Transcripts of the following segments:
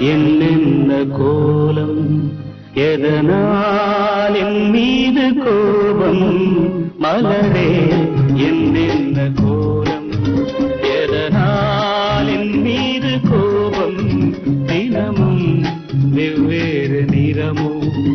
என்னென்ன கோலம்? எதனால் என் மீது கோபம்? மலரே என்னென்ன கோலம்? எதனால் என் மீது கோபம்? தினமும் வெவ்வேறு நிறமும்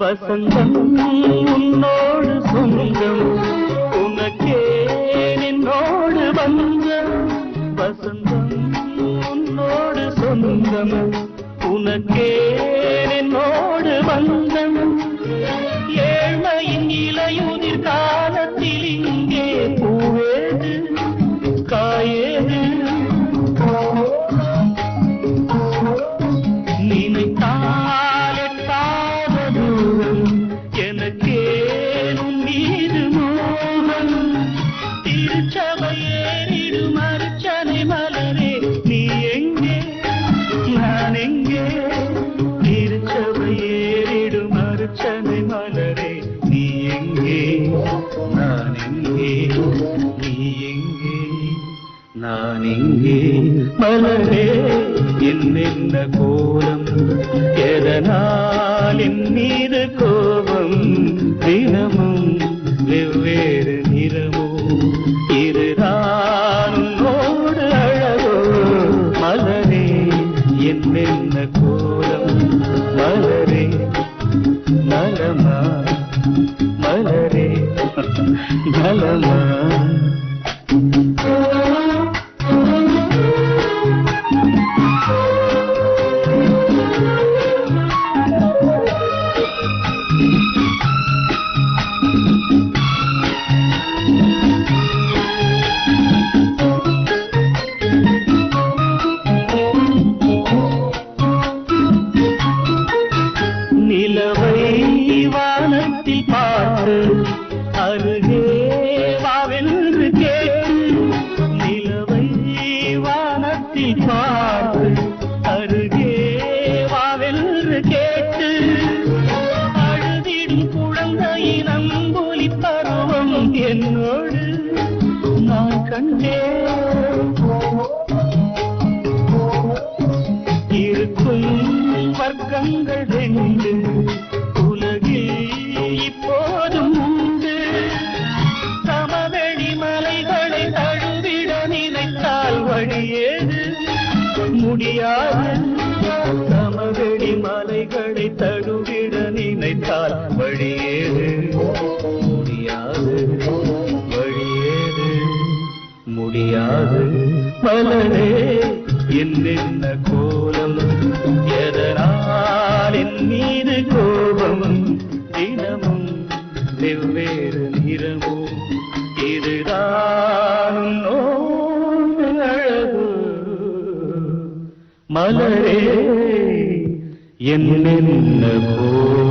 வசந்தம் சொந்தம் உனக்கே நின்னோடு வந்தம் நான் எங்கே மலரே என்னென்ன கோலம் எதனால் என் மீது கோபம் தினமும் வெவ்வேறு நிறமோ இதுதான் உன்னோடு அழகோ. மலரே என்னென்ன கோலம் மலரே நலமா மலரே நலமா. என்னோடு நான் கண்டேன் இருக்கும் வர்க்கங்கள் ரெண்டு உலகில் இப்போதும் உண்டு. சமவெளி மலைகளை தழுவிட நினைத்தால் வழியேது முடியாது. மலரே என்னென்ன கோலம் எதனால் என் மீது கோபம் தினமும் வெவ்வேறு நிறமும் இதுதான் அழகு. மலரே என்னென்ன கோலம்.